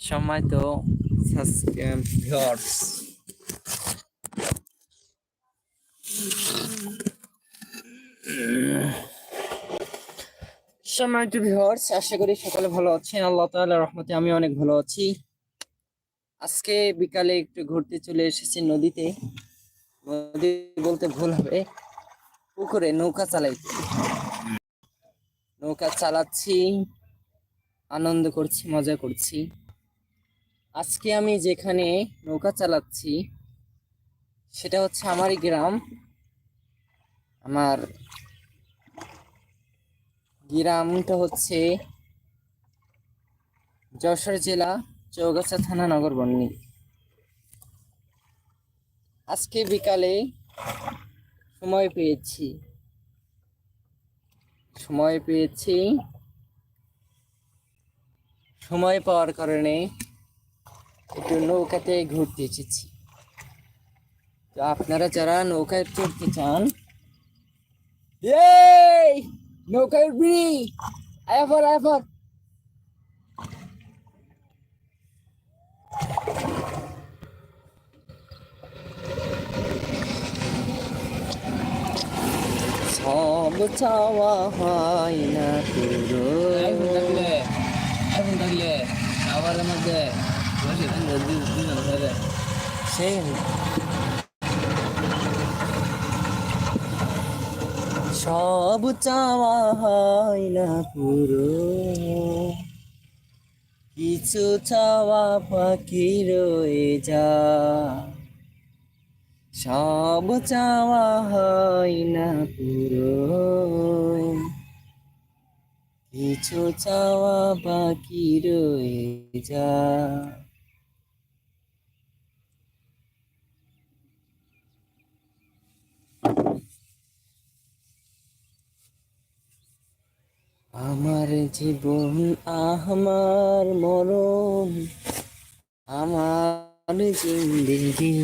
সময় তো সময় টু ভিউয়ার্স আশা করি সকলে ভালো আছেন। আল্লাহ তাআলার রহমতে আমি অনেক ভালো আছি। আজকে বিকালে একটু ঘুরতে চলে এসেছি নদীতে। নদী বলতে ভুল হবে। পুকুরে নৌকা চালাইতে। নৌকা চালাচ্ছি, আনন্দ করছি, মজা করছি। আজকে আমি যেখানে নৌকা চালাচ্ছি, সেটা হচ্ছে আমারই গ্রাম। আমার গ্রামটা হচ্ছে যশোর জেলা, চৌগাছা থানা নগর বন্নি আজকে বিকালে সময় পেয়েছি। সময় পেয়েছি। সময় পাওয়ার কারণে একটু নৌকাতে ঘুরতে এসেছি। তো আপনারা যারা নৌকায় চড়তে চান নৌকায় উঠবি। আয়াফর আয়াফর সব চাওয়া হয় না আবার মধ্যে। সেই সব চাওয়া হয় না পুরো। কিছু চাওয়া পাখি রয়ে যা। সব চাওয়া হয় না পুরো। কিছু চাওয়া বাকি রয়ে যা। আমার জীবন আমার মরণ আমার জিন্দেগি।